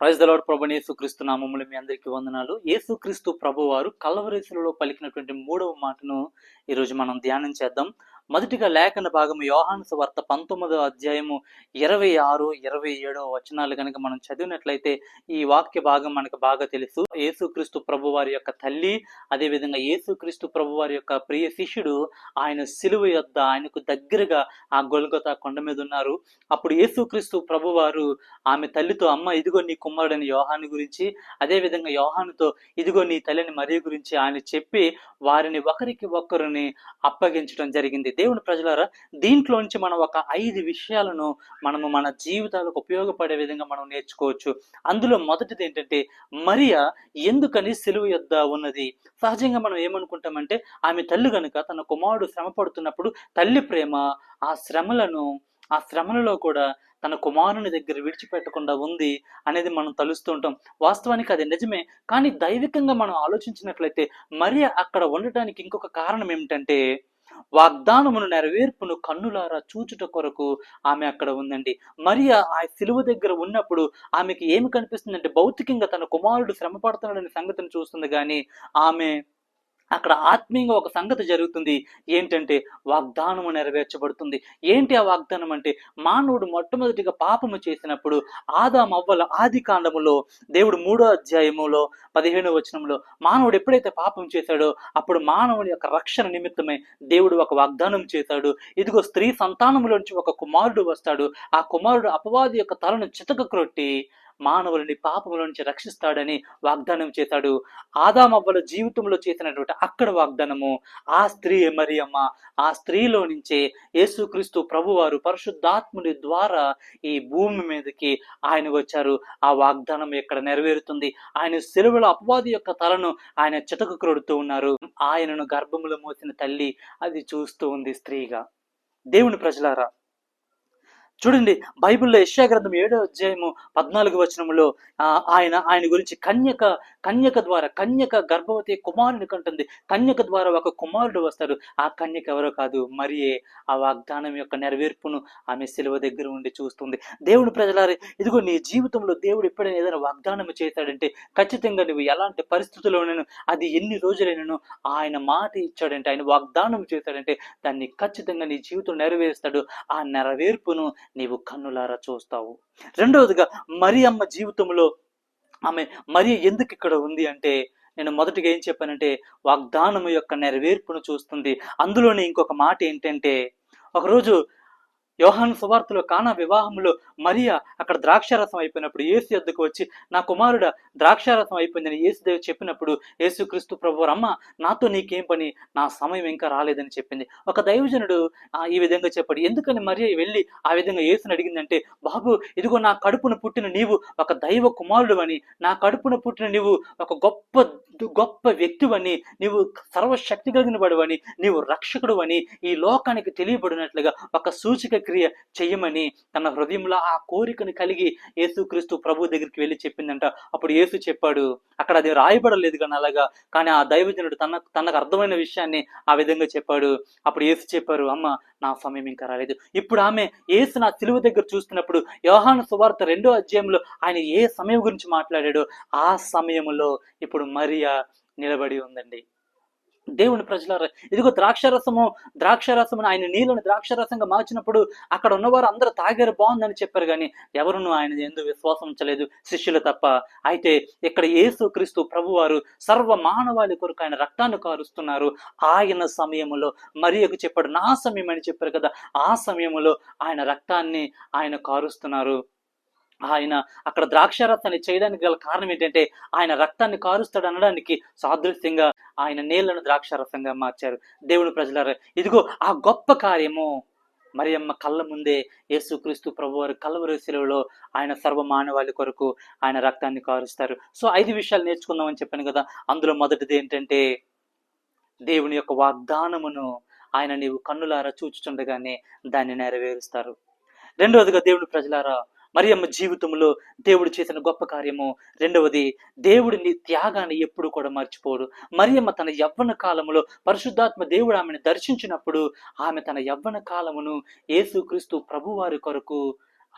Praise the Lord ప్రభు యేసుక్రీస్తు నామములు మీ అందరికీ వందనాలు. యేసుక్రీస్తు ప్రభు వారు కలవరేసులలో పలికినటువంటి మూడవ మాటను ఈరోజు మనం ధ్యానం చేద్దాం. మొదటిగా లేఖన భాగం యోహాను వార్త పంతొమ్మిదవ అధ్యాయము ఇరవై ఆరు ఇరవై ఏడవ వచనాలు కనుక మనం చదివినట్లయితే ఈ వాక్య భాగం మనకు బాగా తెలుసు. యేసుక్రీస్తు ప్రభు వారి యొక్క తల్లి అదేవిధంగా యేసుక్రీస్తు ప్రభు వారి యొక్క ప్రియ శిష్యుడు ఆయన సిలువ యొద్ద ఆయనకు దగ్గరగా ఆ గొల్గొత కొండ మీద ఉన్నారు. అప్పుడు యేసుక్రీస్తు ప్రభు వారు ఆమె తల్లితో అమ్మ ఇదిగో నీ కుమారుడని యోహాను గురించి అదేవిధంగా యోహానుతో ఇదిగో నీ తల్లిని మరియు గురించి ఆయన చెప్పి వారిని ఒకరికి ఒకరిని అప్పగించడం జరిగింది. దేవుని ప్రజలారా దీంట్లో నుంచి మనం ఒక ఐదు విషయాలను మనము మన జీవితాలకు ఉపయోగపడే విధంగా మనం నేర్చుకోవచ్చు. అందులో మొదటిది ఏంటంటే మరియా ఎందుకని సెలువు యొద్ద ఉన్నది? సహజంగా మనం ఏమనుకుంటామంటే ఆమె తల్లి కనుక తన కుమారుడు శ్రమ పడుతున్నప్పుడు తల్లి ప్రేమ ఆ శ్రమలను ఆ శ్రమలలో కూడా తన కుమారుని దగ్గర విడిచిపెట్టకుండా ఉంది అనేది మనం తలుస్తూ ఉంటాం. వాస్తవానికి అది నిజమే. కానీ దైవికంగా మనం ఆలోచించినట్లయితే మరి అక్కడ ఉండటానికి ఇంకొక కారణం ఏమిటంటే వాగ్దానమును నెరవేర్పును కన్నులారా చూచుట కొరకు ఆమె అక్కడ ఉందండి. మరియా ఆ సిలువ దగ్గర ఉన్నప్పుడు ఆమెకి ఏమి కనిపిస్తుందంటే భౌతికంగా తన కుమారుడు శ్రమ పడుతున్నాడనే సంగతిని చూస్తుంది. కానీ ఆమె అక్కడ ఆత్మీయంగా ఒక సంగతి జరుగుతుంది. ఏంటంటే వాగ్దానము నెరవేర్చబడుతుంది. ఏంటి ఆ వాగ్దానం అంటే మానవుడు మొట్టమొదటిగా పాపము చేసినప్పుడు ఆదాం అవ్వల ఆది కాండములో దేవుడు మూడో అధ్యాయములో పదిహేనో వచనంలో మానవుడు ఎప్పుడైతే పాపం చేశాడో అప్పుడు మానవుని యొక్క రక్షణ నిమిత్తమై దేవుడు ఒక వాగ్దానం చేశాడు. ఇదిగో స్త్రీ సంతానములోంచి ఒక కుమారుడు వస్తాడు. ఆ కుమారుడు అపవాది యొక్క తలను చితక క్రొట్టి మానవులని పాపముల నుంచి రక్షిస్తాడని వాగ్దానం చేశాడు. ఆదామవ్వల జీవితంలో చేసినటువంటి అక్కడ వాగ్దానము ఆ స్త్రీ మరి అమ్మ ఆ స్త్రీలో నుంచే యేసుక్రీస్తు ప్రభువారు పరిశుద్ధాత్ముని ద్వారా ఈ భూమి మీదకి ఆయన వచ్చారు. ఆ వాగ్దానం ఇక్కడ నెరవేరుతుంది? ఆయన సెలవుల అపవాది యొక్క తలను ఆయన చితకు క్రొడుతూ ఉన్నారు. ఆయనను గర్భములో మోసిన తల్లి అది చూస్తూ ఉంది స్త్రీగా. దేవుని ప్రజలారా చూడండి బైబిల్లో యశ్యా గ్రంథం ఏడో అధ్యాయము పద్నాలుగు వచనములో ఆయన ఆయన గురించి కన్యక కన్యక ద్వారా కన్యక గర్భవతి కుమారుని కంటుంది. కన్యక ద్వారా ఒక కుమారుడు వస్తాడు. ఆ కన్యక ఎవరో కాదు మరియే. ఆ వాగ్దానం యొక్క నెరవేర్పును ఆమె శిలువ దగ్గర ఉండి చూస్తుంది. దేవుని ప్రజలారే ఇదిగో నీ జీవితంలో దేవుడు ఎప్పుడైనా ఏదైనా వాగ్దానం చేశాడంటే ఖచ్చితంగా నువ్వు ఎలాంటి పరిస్థితుల్లోనైనా అది ఎన్ని రోజులైనను ఆయన మాట ఇచ్చాడంటే ఆయన వాగ్దానం చేశాడంటే దాన్ని ఖచ్చితంగా నీ జీవితం నెరవేరుస్తాడు. ఆ నెరవేర్పును నీవు కన్నులారా చూస్తావు. రెండవదిగా మరి అమ్మ జీవితంలో ఆమె మరి ఎందుకు ఇక్కడ ఉంది అంటే నేను మొదటిగా ఏం చెప్పానంటే వాగ్దానము యొక్క నెరవేర్పును చూస్తుంది. అందులోనే ఇంకొక మాట ఏంటంటే ఒకరోజు యోహాను సువార్తలో కానా వివాహంలో మరియా అక్కడ ద్రాక్షారసం అయిపోయినప్పుడు యేసు ఎద్దుకు వచ్చి నా కుమారుడ ద్రాక్షారసం అయిపోయిందని యేసుదేవి చెప్పినప్పుడు యేసుక్రీస్తు ప్రభు అమ్మ నాతో నీకేం పని? నా సమయం ఇంకా రాలేదని చెప్పింది. ఒక దైవజనుడు ఆ, ఈ విధంగా చెప్పాడు. ఎందుకని మరియా వెళ్ళి ఆ విధంగా యేసుని అడిగిందంటే బాబు ఇదిగో నా కడుపున పుట్టిన నీవు ఒక దైవ కుమారుడు అని నా కడుపున పుట్టిన నీవు ఒక గొప్ప గొప్ప వ్యక్తివని నీవు సర్వశక్తి కలిగిన వాడువని నీవు రక్షకుడు అని ఈ లోకానికి తెలియబడినట్లుగా ఒక సూచిక అంత్యక్రియ చెయ్యమని తన హృదయంలో ఆ కోరికను కలిగి యేసుక్రీస్తు ప్రభు దగ్గరికి వెళ్ళి చెప్పిందంట. అప్పుడు యేసు చెప్పాడు అక్కడ అది రాయబడలేదు కానీ అలాగా కానీ ఆ దైవజనుడు తన తనకు అర్థమైన విషయాన్ని ఆ విధంగా చెప్పాడు. అప్పుడు యేసు చెప్పారు అమ్మ నా సమయం ఇంకా రాలేదు. ఇప్పుడు ఆమె యేసు నా సిలువ దగ్గర చూస్తున్నప్పుడు యోహాను సువార్త రెండో అధ్యాయంలో ఆయన ఏ సమయం గురించి మాట్లాడాడో ఆ సమయంలో ఇప్పుడు మరియా నిలబడి ఉందండి. దేవుని ప్రజల ఇదిగో ద్రాక్షరసము ద్రాక్షరసమును ఆయన నీళ్ళను ద్రాక్షరసంగా మార్చినప్పుడు అక్కడ ఉన్నవారు అందరూ తాగారు బాగుందని చెప్పారు కానీ ఎవరును ఆయన ఎందు విశ్వాసం ఉంచలేదు శిష్యులు తప్ప. అయితే ఇక్కడ యేసు క్రీస్తు ప్రభువారు సర్వ మానవాళి కొరకు ఆయన రక్తాన్ని కారుస్తున్నారు. ఆయన సమయములో మరియకు చెప్పాడు నా సమయం అని చెప్పారు కదా ఆ సమయంలో ఆయన రక్తాన్ని ఆయన కారుస్తున్నారు. ఆయన అక్కడ ద్రాక్షారసాన్ని చేయడానికి గల కారణం ఏంటంటే ఆయన రక్తాన్ని కారుస్తాడు అనడానికి సాదృశ్యంగా ఆయన నీళ్ళను ద్రాక్షారసంగా మార్చారు. దేవుని ప్రజలారా ఇదిగో ఆ గొప్ప కార్యము. మరియమ్మ కళ్ళ ముందే యేసుక్రీస్తు ప్రభువారు కలవరి శిలువలో ఆయన సర్వ మానవాళి కొరకు ఆయన రక్తాన్ని కారుస్తారు. సో ఐదు విషయాలు నేర్చుకుందామని చెప్పాను కదా. అందులో మొదటిది ఏంటంటే దేవుని యొక్క వాగ్దానమును ఆయన నీవు కన్నులారా చూచుచుండగానే దాన్ని నెరవేరుస్తారు. రెండవదిగా దేవుని ప్రజలారా మరియమ్మ జీవితంలో దేవుడు చేసిన గొప్ప కార్యము. రెండవది దేవుడిని త్యాగాన్ని ఎప్పుడు కూడా మర్చిపోడు మరియమ్మ తన యవ్వన కాలంలో పరిశుద్ధాత్మ దేవుడు ఆమెను దర్శించినప్పుడు ఆమె తన యవ్వన కాలమును యేసుక్రీస్తు ప్రభువారి కొరకు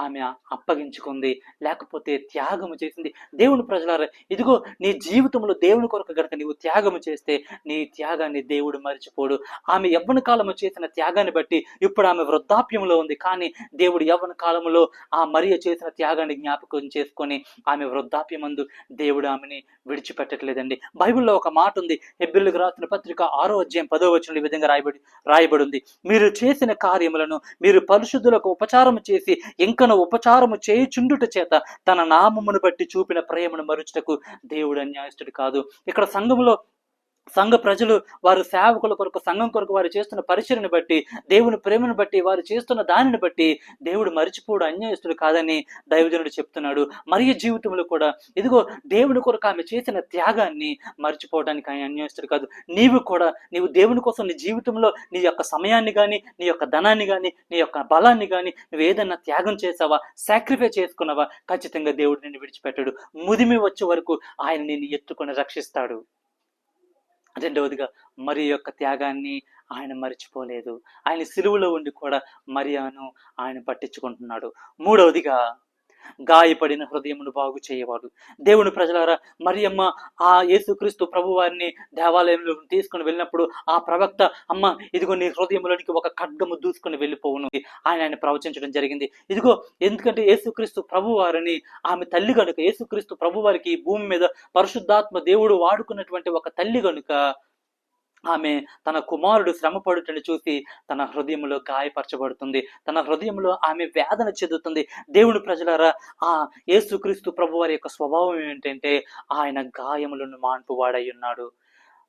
ఆమె అప్పగించుకుంది లేకపోతే త్యాగము చేసింది. దేవుని ప్రజలారా ఇదిగో నీ జీవితంలో దేవుని కొరకు గనక నీవు త్యాగము చేస్తే నీ త్యాగాన్ని దేవుడు మరిచిపోడు. ఆమె యవ్వన కాలము చేసిన త్యాగాన్ని బట్టి ఇప్పుడు ఆమె వృద్ధాప్యంలో ఉంది. కానీ దేవుడు యవ్వన కాలంలో ఆ మరియ చేసిన త్యాగాన్ని జ్ఞాపకం చేసుకొని ఆమె వృద్ధాప్యమందు దేవుడు ఆమెని విడిచిపెట్టట్లేదండి. బైబిల్లో ఒక మాట ఉంది. హెబ్బిల్లకు రాసిన పత్రిక ఆరో అధ్యాయం పదో వచ్చిన ఈ విధంగా రాయబడి రాయబడి ఉంది. మీరు చేసిన కార్యములను మీరు పరిశుద్ధులకు ఉపచారం చేసి ఇంకా ఇంకను ఉపచారము చేయుచుండుట చేత తన నామమును బట్టి చూపిన ప్రేమను మరుచుటకు దేవుడు అన్యాయస్తుడు కాదు. ఇక్కడ సంఘములో సంఘ ప్రజలు వారు సేవకుల కొరకు సంఘం కొరకు వారు చేస్తున్న పరిచయను బట్టి దేవుని ప్రేమను బట్టి వారు చేస్తున్న దానిని బట్టి దేవుడు మరిచిపోడు అన్యాయస్తుడు కాదని దైవజనుడు చెప్తున్నాడు. మరియు జీవితంలో కూడా ఇదిగో దేవుని కొరకు ఆమె చేసిన త్యాగాన్ని మర్చిపోవడానికి ఆయన అన్యాయస్తుడు కాదు. నీవు కూడా నీవు దేవుని కోసం నీ జీవితంలో నీ యొక్క సమయాన్ని కానీ నీ యొక్క ధనాన్ని కానీ నీ యొక్క బలాన్ని కానీ నువ్వు ఏదైనా త్యాగం చేసావా సాక్రిఫై చేసుకున్నావా ఖచ్చితంగా దేవుడు నిన్ను విడిచిపెట్టాడు. ముదిమి వచ్చే వరకు ఆయన నిన్ను ఎత్తుకొని రక్షిస్తాడు. రెండవదిగా మరి యొక్క త్యాగాన్ని ఆయన మర్చిపోలేదు. ఆయన సిలువలో ఉండి కూడా మరియాను ఆయన పట్టించుకుంటున్నాడు. మూడవదిగా గాయపడిన హృదయమును బాగు చేయవాడు. దేవుని ప్రజలారా మరియమ్మ ఆ యేసుక్రీస్తు ప్రభు వారిని దేవాలయంలో తీసుకుని వెళ్ళినప్పుడు ఆ ప్రవక్త అమ్మ ఇదిగో నీ హృదయంలోనికి ఒక ఖడ్గము దూసుకొని వెళ్ళిపోవును. ఆయన ఆయన ప్రవచించడం జరిగింది. ఇదిగో ఎందుకంటే యేసుక్రీస్తు ప్రభు వారిని ఆమె తల్లి గనుక యేసుక్రీస్తు ప్రభు వారికి భూమి మీద పరిశుద్ధాత్మ దేవుడు వాడుకున్నటువంటి ఒక తల్లి గనుక ఆమె తన కుమారుడు శ్రమపడుటను చూసి తన హృదయంలో గాయపరచబడుతుంది. తన హృదయంలో ఆమె వేదన చెందుతుంది. దేవుని ప్రజలారా ఆ యేసుక్రీస్తు ప్రభు వారి యొక్క స్వభావం ఏంటంటే ఆయన గాయములను మాన్పువాడై ఉన్నాడు.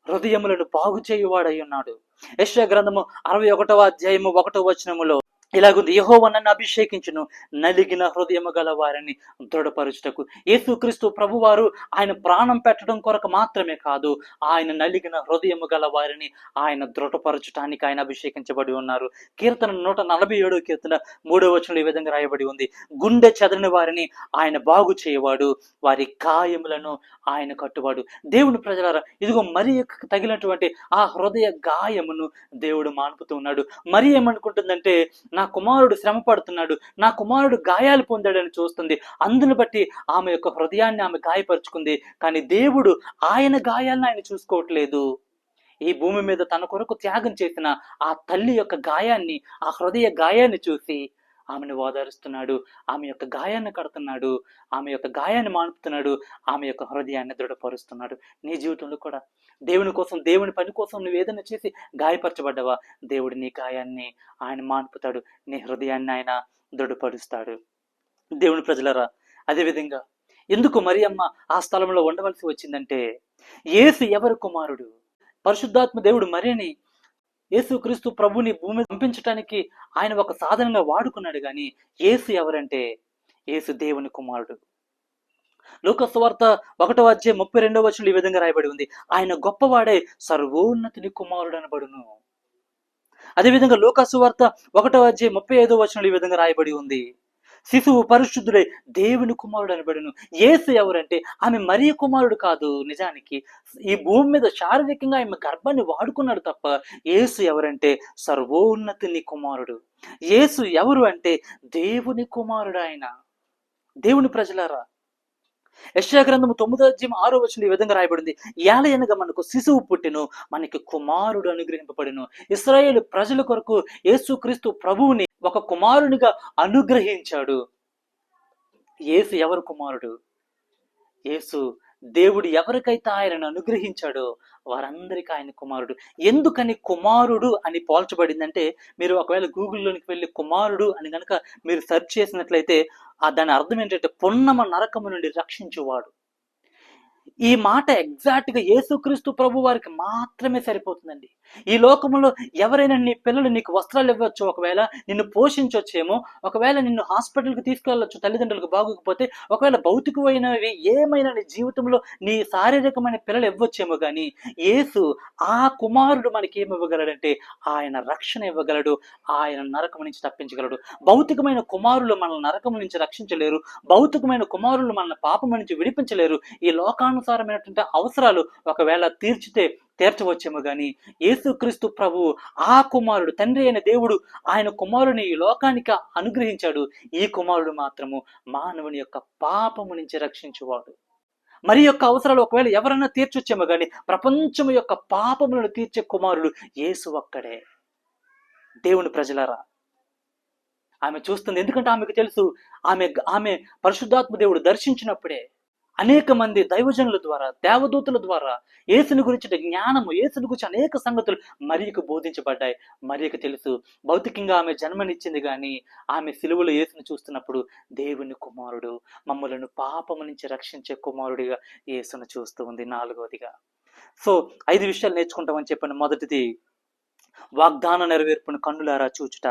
హృదయములను బాగు చేయువాడై ఉన్నాడు. యశ్వ గ్రంథము అరవై ఒకటవ అధ్యాయము ఒకటో వచనములో ఇలాగుంది. యహోవ నన్ను అభిషేకించును. నలిగిన హృదయము గల వారిని దృఢపరుచుటకు. యేసుక్రీస్తు ప్రభువారు ఆయన ప్రాణం పెట్టడం కొరకు మాత్రమే కాదు ఆయన నలిగిన హృదయము గల వారిని ఆయన దృఢపరచటానికి ఆయన అభిషేకించబడి ఉన్నారు. కీర్తన నూట నలభై ఏడో కీర్తన మూడో వచనంలో ఈ విధంగా రాయబడి ఉంది. గుండె చెదరని వారిని ఆయన బాగు చేయవాడు వారి గాయములను ఆయన కట్టువాడు. దేవుని ప్రజలారా ఇదిగో మరి తగిలినటువంటి ఆ హృదయ గాయమును దేవుడు మాన్పుతూ ఉన్నాడు. మరి ఏమనుకుంటుందంటే నా కుమారుడు శ్రమ పడుతున్నాడు నా కుమారుడు గాయాలు పొందాడని చూస్తుంది. అందును బట్టి ఆమె యొక్క హృదయాన్ని ఆమె గాయపరుచుకుంది. కానీ దేవుడు ఆయన గాయాలను ఆయన చూసుకోవట్లేదు. ఈ భూమి మీద తన కొరకు త్యాగం చేసిన ఆ తల్లి యొక్క గాయాన్ని ఆ హృదయ గాయాన్ని చూసి ఆమెను ఓదారుస్తున్నాడు ఆమె యొక్క గాయాన్ని కడుతున్నాడు ఆమె యొక్క గాయాన్ని మానుపుతున్నాడు ఆమె యొక్క హృదయాన్ని దృఢపరుస్తున్నాడు. నీ జీవితంలో కూడా దేవుని కోసం దేవుని పని కోసం నువ్వు ఏదైనా చేసి గాయపరచబడ్డావా? దేవుడు నీ గాయాన్ని ఆయన మాన్పుతాడు నీ హృదయాన్ని ఆయన దృఢపరుస్తాడు. దేవుని ప్రజలరా అదేవిధంగా ఎందుకు మరి అమ్మ ఆ స్థలంలో ఉండవలసి వచ్చిందంటే ఏసు ఎవరు కుమారుడు? పరిశుద్ధాత్మ దేవుడు మరిని యేసుక్రీస్తు ప్రభుని భూమి పంపించటానికి ఆయన ఒక సాధనంగా వాడుకున్నాడు కానీ యేసు ఎవరంటే యేసు దేవుని కుమారుడు. లోకస్వార్త ఒకటో అధ్యాయం ముప్పై రెండవ వచనంలో ఈ విధంగా రాయబడి ఉంది. ఆయన గొప్పవాడే సర్వోన్నతిని కుమారుడు అనబడును. అదేవిధంగా లోకస్వార్త ఒకటో అధ్యాయం ముప్పై ఐదో వచనంలో ఈ విధంగా రాయబడి ఉంది. శిశువు పరిశుద్ధుడై దేవుని కుమారుడు అనబడును. ఏసు ఎవరంటే ఆమె మరీ కుమారుడు కాదు. నిజానికి ఈ భూమి మీద శారీరకంగా ఆమె గర్భాన్ని వాడుకున్నాడు తప్ప ఏసు ఎవరంటే సర్వోన్నతిని కుమారుడు. ఏసు ఎవరు అంటే దేవుని కుమారుడు ఆయన. దేవుని ప్రజలారా యశ్యా గ్రంథము తొమ్మిదో అధ్యాయం ఆరో వచ్చిన ఈ విధంగా రాయబడింది. ఏలయనగా మనకు శిశువు పుట్టెను మనకి కుమారుడు అనుగ్రహింపబడిను. ఇస్రాయేల్ ప్రజల కొరకు యేసుక్రీస్తు ప్రభువుని ఒక కుమారునిగా అనుగ్రహించాడు. యేసు ఎవరు కుమారుడు? యేసు దేవుడు ఎవరికైతే ఆయనను అనుగ్రహించాడో వారందరికీ ఆయన కుమారుడు. ఎందుకని కుమారుడు అని పోల్చబడిందంటే మీరు ఒకవేళ గూగుల్లోనికి వెళ్ళి కుమారుడు అని కనుక మీరు సెర్చ్ చేసినట్లయితే ఆ దాని అర్థం ఏంటంటే పున్నమ నరకము నుండి రక్షించువాడు. ఈ మాట ఎగ్జాక్ట్గా యేసుక్రీస్తు ప్రభు వారికి మాత్రమే సరిపోతుందండి. ఈ లోకంలో ఎవరైనా నీ పిల్లలు నీకు వస్త్రాలు ఇవ్వచ్చు ఒకవేళ నిన్ను పోషించవచ్చేమో ఒకవేళ నిన్ను హాస్పిటల్కి తీసుకెళ్ళొచ్చు తల్లిదండ్రులకు బాగోకపోతే ఒకవేళ భౌతికమైనవి ఏమైనా నీ జీవితంలో నీ శారీరకమైన పిల్లలు ఇవ్వచ్చేమో కానీ యేసు ఆ కుమారుడు మనకి ఏమి ఇవ్వగలడంటే ఆయన రక్షణ ఇవ్వగలడు ఆయన నరకం నుంచి తప్పించగలడు. భౌతికమైన కుమారులు మన నరకం నుంచి రక్షించలేరు భౌతికమైన కుమారులు మనల్ని పాపం నుంచి విడిపించలేరు. ఈ లోకాను లోకానుసారమైనటువంటి అవసరాలు ఒకవేళ తీర్చితే తీర్చవచ్చేమో కానీ యేసుక్రీస్తు ప్రభు ఆ కుమారుడు తండ్రి అయిన దేవుడు ఆయన కుమారుని ఈ లోకానికి అనుగ్రహించాడు. ఈ కుమారుడు మాత్రము మానవుని యొక్క పాపము నుంచి రక్షించువాడు. మరి యొక్క అవసరాలు ఒకవేళ ఎవరన్నా తీర్చొచ్చేమో కానీ ప్రపంచం యొక్క పాపములను తీర్చే కుమారుడు యేసు ఒక్కడే. దేవుని ప్రజలరా ఆమె చూస్తుంది. ఎందుకంటే ఆమెకు తెలుసు ఆమె ఆమె పరిశుద్ధాత్మ దేవుడు దర్శించినప్పుడే అనేక మంది దైవజనుల ద్వారా దేవదూతుల ద్వారా యేసుని గురించి జ్ఞానము యేసుని గురించి అనేక సంగతులు మరియకు బోధించబడ్డాయి. మరియకు తెలుసు. భౌతికంగా ఆమె జన్మనిచ్చింది కానీ ఆమె సిలువలో యేసుని చూస్తున్నప్పుడు దేవుని కుమారుడు మమ్మలను పాపము నుంచి రక్షించే కుమారుడిగా యేసును చూస్తూ ఉంది నాలుగవదిగా. సో ఐదు విషయాలు నేర్చుకుంటామని చెప్పాను మొదటిది వాగ్దాన నెరవేర్పును కన్నులారా చూచుట.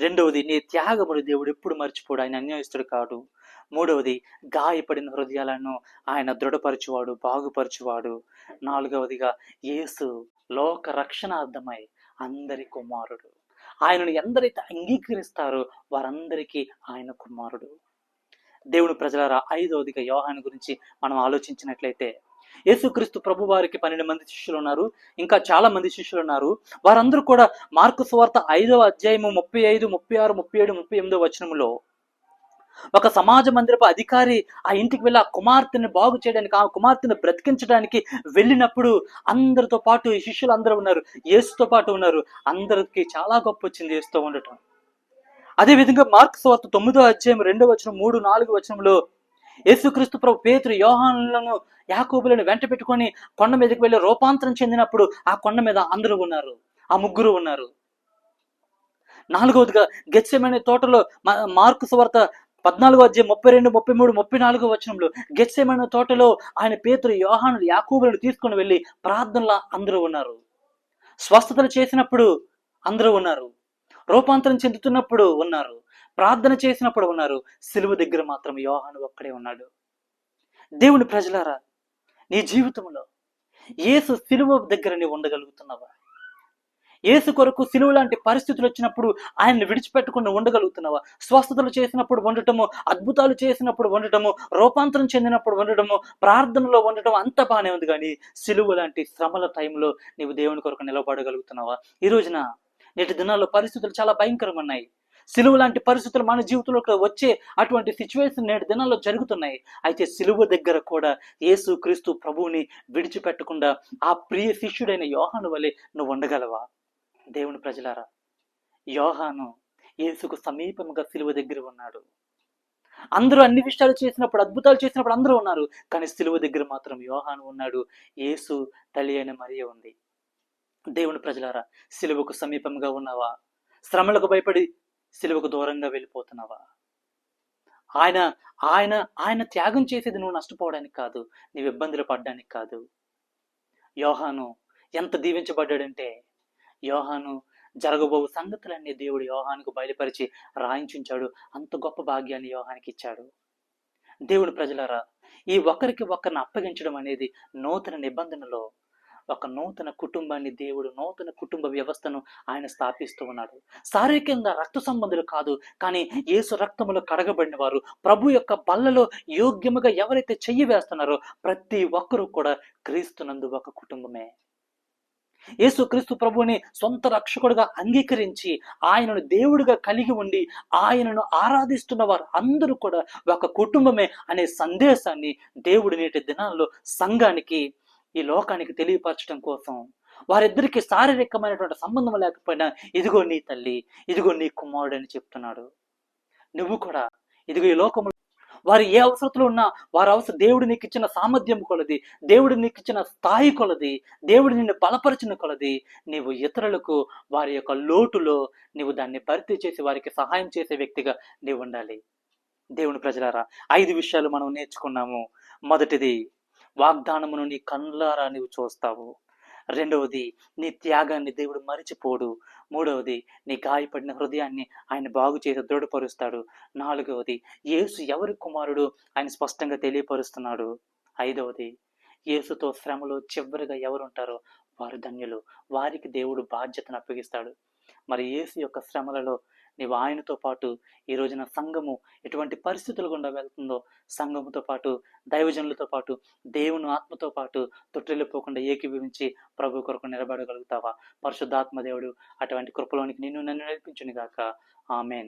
రెండవది నీ త్యాగముడు దేవుడు ఎప్పుడు మర్చిపోడు ఆయన అన్యాయస్తుడు కాడు. మూడవది గాయపడిన హృదయాలను ఆయన దృఢపరచువాడు బాగుపరచువాడు. నాలుగవదిగా యేసు లోక రక్షణార్థమై అందరి కుమారుడు. ఆయనను ఎందరైతే అంగీకరిస్తారో వారందరికీ ఆయన కుమారుడు. దేవుని ప్రజలారా ఐదవదిగా యోహాను గురించి మనం ఆలోచించినట్లయితే యేసుక్రీస్తు ప్రభు వారికి పన్నెండు మంది శిష్యులు ఉన్నారు ఇంకా చాలా మంది శిష్యులు ఉన్నారు వారందరూ కూడా మార్కు సువార్త ఐదవ అధ్యాయము ముప్పై ఐదు ముప్పై ఆరు ముప్పై ఏడు ముప్పై ఎనిమిదో వచనంలో ఒక సమాజ మందిరపు అధికారి ఆ ఇంటికి వెళ్ళి ఆ కుమార్తెని బాగు చేయడానికి ఆ కుమార్తెను బ్రతికించడానికి వెళ్ళినప్పుడు అందరితో పాటు ఈ శిష్యులు అందరూ ఉన్నారు యేసుతో పాటు ఉన్నారు. అందరికి చాలా గొప్ప వచ్చింది యేసుతో ఉండటం. అదే విధంగా మార్క్స్ వార్త తొమ్మిదో అధ్యాయం రెండో వచనం మూడు నాలుగు వచనంలో యేసుక్రీస్తు ప్రభు పేతురు యోహానులను యాకోబులను వెంట పెట్టుకొని కొండ మీదకి వెళ్ళి రూపాంతరం చెందినప్పుడు ఆ కొండ మీద అందరూ ఉన్నారు ఆ ముగ్గురు ఉన్నారు. నాలుగవదిగా గెత్సెమనే తోటలో మార్కు సువార్త పద్నాలుగో అధ్యాయం ముప్పై రెండు ముప్పై మూడు ముప్పై నాలుగో వచనంలో గెత్సెమనే తోటలో ఆయన పేతురు యోహాను యాకూబులను తీసుకొని వెళ్ళి ప్రార్థనలా అందరూ ఉన్నారు. స్వస్థతలు చేసినప్పుడు అందరూ ఉన్నారు. రూపాంతరం చెందుతున్నప్పుడు ఉన్నారు. ప్రార్థన చేసినప్పుడు ఉన్నారు. సిలువ దగ్గర మాత్రం యోహాను ఒక్కడే ఉన్నాడు. దేవుని ప్రజలారా నీ జీవితంలో యేసు సిలువ దగ్గర నీవు ఉండగలుగుతున్నావా? యేసు కొరకు సిలువ లాంటి పరిస్థితులు వచ్చినప్పుడు ఆయన్ని విడిచిపెట్టకుండా ఉండగలుగుతున్నావా? స్వస్థతలు చేసినప్పుడు ఉండటము అద్భుతాలు చేసినప్పుడు ఉండటము రూపాంతరం చెందినప్పుడు ఉండటము ప్రార్థనలో ఉండటం అంత బాగానే ఉంది కానీ సిలువ లాంటి శ్రమల టైంలో నీవు దేవుని కొరకు నిలబడగలుగుతున్నావా? ఈ రోజున నేటి దినాల్లో పరిస్థితులు చాలా భయంకరంగా ఉన్నాయి. సిలువ లాంటి పరిస్థితులు మన జీవితంలోకి వచ్చే అటువంటి సిచ్యువేషన్ నేటి దినాల్లో జరుగుతున్నాయి. అయితే సిలువ దగ్గర కూడా యేసు క్రీస్తు ప్రభువుని విడిచిపెట్టకుండా ఆ ప్రియ శిష్యుడైన యోహాను వలె నువ్వు ఉండగలవా? దేవుని ప్రజలారా యోహాను యేసుకు సమీపంగా సిలువ దగ్గర ఉన్నాడు. అందరూ అన్ని విషయాలు చేసినప్పుడు అద్భుతాలు చేసినప్పుడు అందరూ ఉన్నారు కానీ సిలువ దగ్గర మాత్రం యోహాను ఉన్నాడు. యేసు తల్లి అయిన మరియ ఉంది. దేవుని ప్రజలారా సిలువకు సమీపంగా ఉన్నావా? శ్రమలకు భయపడి సిలువకు దూరంగా వెళ్ళిపోతున్నావా? ఆయన ఆయన ఆయన త్యాగం చేసేది నువ్వు నష్టపోవడానికి కాదు నీవు ఇబ్బందులు పడడానికి కాదు. యోహాను ఎంత దీవించబడ్డాడంటే యోహాను జరగబోవు సంగతులన్నీ దేవుడు యోహానుకు బయలుపరిచి రాయించుంచాడు. అంత గొప్ప భాగ్యాన్ని యోహానికి ఇచ్చాడు. దేవుడు ప్రజలరా ఈ ఒకరికి ఒకరిని అప్పగించడం అనేది నూతన నిబంధనలో ఒక నూతన కుటుంబాన్ని దేవుడు నూతన కుటుంబ వ్యవస్థను ఆయన స్థాపిస్తూ ఉన్నాడు. శారీరకంగా రక్త సంబంధులు కాదు కానీ యేసు రక్తములో కడగబడిన వారు ప్రభు యొక్క బల్లలో యోగ్యముగా ఎవరైతే చెయ్యి వేస్తున్నారో ప్రతి ఒక్కరూ కూడా క్రీస్తునందు ఒక కుటుంబమే. యేసుక్రీస్తు ప్రభుని ప్రభువుని సొంత రక్షకుడుగా అంగీకరించి ఆయనను దేవుడిగా కలిగి ఉండి ఆయనను ఆరాధిస్తున్న వారు అందరూ కూడా ఒక కుటుంబమే అనే సందేశాన్ని దేవుడి నేటి దినాల్లో సంఘానికి ఈ లోకానికి తెలియపరచడం కోసం. వారిద్దరికి శారీరకమైనటువంటి సంబంధం లేకపోయినా ఇదిగో నీ తల్లి ఇదిగో నీ కుమారుడు అని చెప్తున్నాడు. నువ్వు కూడా ఇదిగో ఈ లోకము వారు ఏ అవసరతలో ఉన్నా వారి అవసరం దేవుడు నీకు ఇచ్చిన సామర్థ్యం కొలది దేవుడు నీకు ఇచ్చిన స్థాయి కొలది దేవుడు నిన్ను బలపరిచిన కొలది నీవు ఇతరులకు వారి యొక్క లోటులో నీవు దాన్ని భర్తీ చేసి వారికి సహాయం చేసే వ్యక్తిగా నీవు ఉండాలి. దేవుని ప్రజలారా ఐదు విషయాలు మనం నేర్చుకున్నాము. మొదటిది వాగ్దానమును నీ కళ్ళారా నీవు చూస్తావు. రెండవది నీ త్యాగాన్ని దేవుడు మరిచిపోడు. మూడవది నీ గాయపడిన హృదయాన్ని ఆయన బాగు చేసి దృఢపరుస్తాడు. నాలుగవది యేసు ఎవరి కుమారుడు? ఆయన స్పష్టంగా తెలియపరుస్తున్నాడు. ఐదవది యేసుతో శ్రమలో చివరిగా ఎవరుంటారో వారు ధన్యులు. వారికి దేవుడు బాధ్యతను అప్పగిస్తాడు. మరి యేసు యొక్క శ్రమలలో నీవు ఆయనతో పాటు ఈ రోజున సంఘము ఎటువంటి పరిస్థితులు గుండా వెళ్తుందో సంఘముతో పాటు దైవజనులతో పాటు దేవుని ఆత్మతో పాటు తొట్టిల్లిపోకుండా ఏకీభవించి ప్రభు కొరకు నిలబడగలుగుతావా? పరిశుద్ధాత్మ దేవుడు అటువంటి కృపలోనికి నిన్ను నన్ను నడిపించును ఆమెన్.